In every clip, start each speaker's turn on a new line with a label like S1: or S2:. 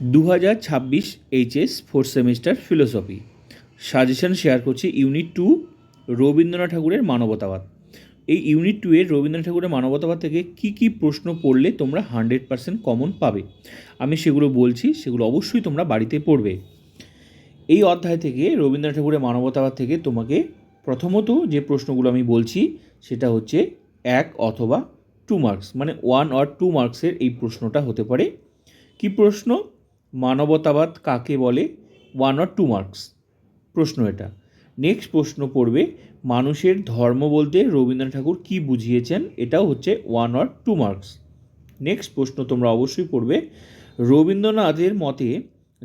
S1: দু হাজার ছাব্বিশ HS fourth semester philosophy suggestion share করছি ইউনিট টু রবীন্দ্রনাথ ঠাকুরের মানবতাবাদ। এই ইউনিট টু এর রবীন্দ্রনাথ ঠাকুরের মানবতাবাদ থেকে কি কি প্রশ্ন পড়লে তোমরা হান্ড্রেড পার্সেন্ট কমন পাবে? আমি সেগুলো বলছি, সেগুলো অবশ্যই তোমরা বাড়িতে পড়বে। এই অধ্যায় থেকে রবীন্দ্রনাথ ঠাকুরের মানবতাবাদ থেকে তোমাকে প্রথমত যে প্রশ্নগুলো আমি বলছি, সেটা হচ্ছে এক অথবা টু মার্কস মানে ওয়ান অর টু মার্কসের এই প্রশ্নটা হতে পারে। কি প্রশ্ন? মানবতাবাদ কাকে বলে? ওয়ান অর টু মার্কস প্রশ্ন এটা। নেক্সট প্রশ্ন পড়বে, মানুষের ধর্ম বলতে রবীন্দ্রনাথ ঠাকুর কী বুঝিয়েছেন? এটাও হচ্ছে one or two marks next প্রশ্ন তোমরা অবশ্যই পড়বে, রবীন্দ্রনাথের মতে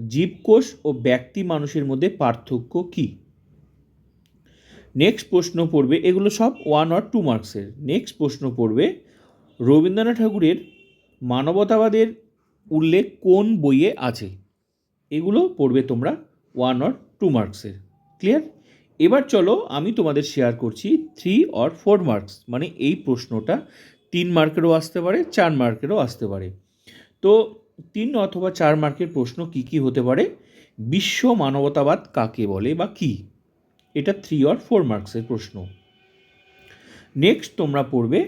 S1: জীবকোষ ও ব্যক্তি মানুষের মধ্যে পার্থক্য কী? নেক্সট প্রশ্ন পড়বে, এগুলো সব ওয়ান অর টু মার্কসের নেক্সট প্রশ্ন পড়বে, রবীন্দ্রনাথ ঠাকুরের মানবতাবাদের উল্লেখ কোন বইয়ে আছে? এগুলো পড়বে তোমরা ওয়ান অর টু মার্কসের ক্লিয়ার এবার চলো আমি তোমাদের শেয়ার করছি থ্রি অর ফোর মার্কস মানে এই প্রশ্নটা তিন মার্কেরও আসতে পারে, চার মার্কেরও আসতে পারে। তো তিন অথবা চার মার্কের প্রশ্ন কি কি হতে পারে? বিশ্ব মানবতাবাদ কাকে বলে বা কি? এটা থ্রি অর ফোর মার্কসের প্রশ্ন। নেক্সট তোমরা পড়বে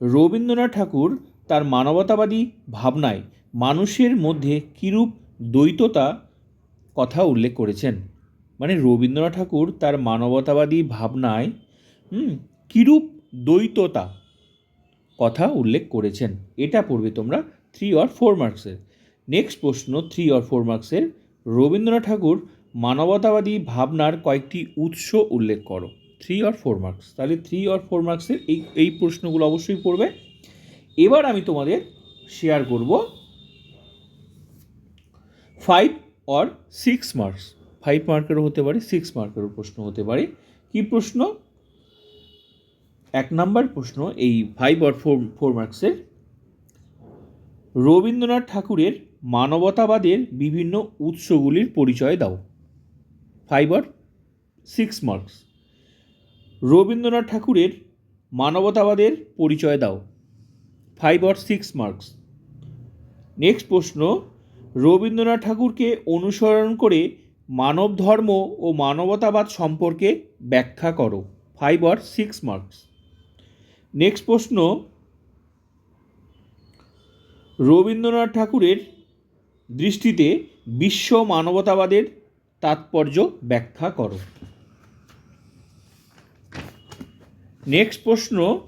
S1: রবীন্দ্রনাথ ঠাকুর তার মানবতাবাদী ভাবনায় মানুষের মধ্যে কিরূপ দ্বৈততা কথা উল্লেখ করেছেন? মানে রবীন্দ্রনাথ ঠাকুর তার মানবতাবাদী ভাবনায় কিরূপ দ্বৈততা কথা উল্লেখ করেছেন? এটা পড়বে তোমরা থ্রি অর ফোর মার্কসের নেক্সট প্রশ্ন থ্রি অর ফোর মার্কসের রবীন্দ্রনাথ ঠাকুর মানবতাবাদী ভাবনার কয়েকটি উৎস উল্লেখ করো। থ্রি অর ফোর মার্কস তাহলে থ্রি অর ফোর মার্কসের এই এই প্রশ্নগুলো অবশ্যই পড়বে। এবার আমি তোমাদের শেয়ার করব five or six marks five মার্কেরও হতে পারে সিক্স মার্কেরও প্রশ্ন হতে পারে। কি প্রশ্ন? এক নাম্বার প্রশ্ন, এই ফাইভ অর ফোর ফোর মার্কসের রবীন্দ্রনাথ ঠাকুরের মানবতাবাদের বিভিন্ন উৎসগুলির পরিচয় দাও। Five or six marks Rabindranath ঠাকুরের মানবতাবাদের পরিচয় দাও। Five or six marks next প্রশ্ন রবীন্দ্রনাথ ঠাকুরকে অনুসরণ করে মানব ধর্ম ও মানবতাবাদ সম্পর্কে ব্যাখ্যা করো। Five or six marks. Next প্রশ্ন। রবীন্দ্রনাথ ঠাকুরের দৃষ্টিতে বিশ্ব মানবতাবাদের তাৎপর্য ব্যাখ্যা করো। নেক্সট প্রশ্ন।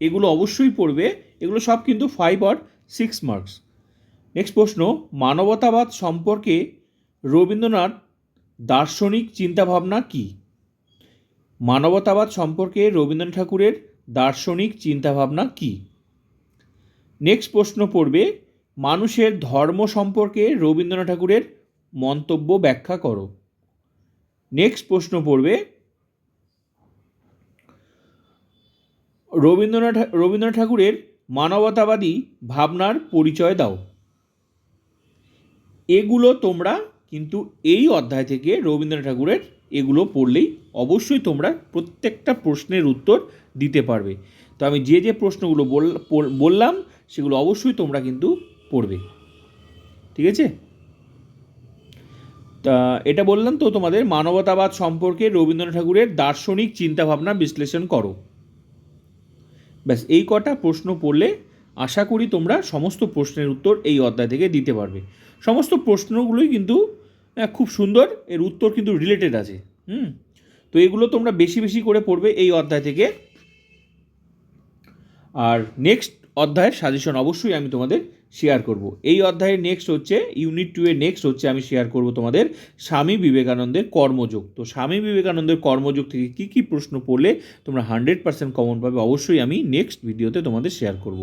S1: এগুলো অবশ্যই পড়বে। এগুলো সব কিন্তু five or six marks. Next প্রশ্ন, মানবতাবাদ সম্পর্কে রবীন্দ্রনাথ দার্শনিক চিন্তাভাবনা কী? মানবতাবাদ সম্পর্কে রবীন্দ্রনাথ ঠাকুরের দার্শনিক চিন্তাভাবনা কী? নেক্সট প্রশ্ন পড়বে, মানুষের ধর্ম সম্পর্কে রবীন্দ্রনাথ ঠাকুরের মন্তব্য ব্যাখ্যা করো। নেক্সট প্রশ্ন পড়বে, রবীন্দ্রনাথ রবীন্দ্রনাথ ঠাকুরের মানবতাবাদী ভাবনার পরিচয় দাও। এগুলো তোমরা কিন্তু এই অধ্যায় থেকে রবীন্দ্রনাথ ঠাকুরের এগুলো পড়লেই অবশ্যই তোমরা প্রত্যেকটা প্রশ্নের উত্তর দিতে পারবে। তো আমি যে যে প্রশ্নগুলো বললাম সেগুলো অবশ্যই তোমরা কিন্তু পড়বে। ঠিক আছে? তা, এটা বললাম তো তোমাদের মানবতাবাদ সম্পর্কে রবীন্দ্রনাথ ঠাকুরের দার্শনিক চিন্তাভাবনা বিশ্লেষণ করো। ব্যাস, এই কটা প্রশ্ন পড়লে আশা করি তোমরা সমস্ত প্রশ্নের উত্তর এই অধ্যায় থেকে দিতে পারবে। সমস্ত প্রশ্নগুলোই কিন্তু খুব সুন্দর, এর উত্তর কিন্তু রিলেটেড আছে, হুম? তো এগুলো তোমরা বেশি বেশি করে পড়বে এই অধ্যায় থেকে। আর নেক্সট অধ্যায়ের সাজেশন অবশ্যই আমি তোমাদের শেয়ার করব। এই অধ্যায়ের নেক্সট হচ্ছে ইউনিট টু এর নেক্সট হচ্ছে আমি শেয়ার করব তোমাদের স্বামী বিবেকানন্দের কর্মযোগ। তো স্বামী বিবেকানন্দের কর্মযোগ থেকে কী কী প্রশ্ন পড়লে তোমরা হান্ড্রেড পার্সেন্ট কমন পাবে, অবশ্যই আমি নেক্সট ভিডিওতে তোমাদের শেয়ার করব।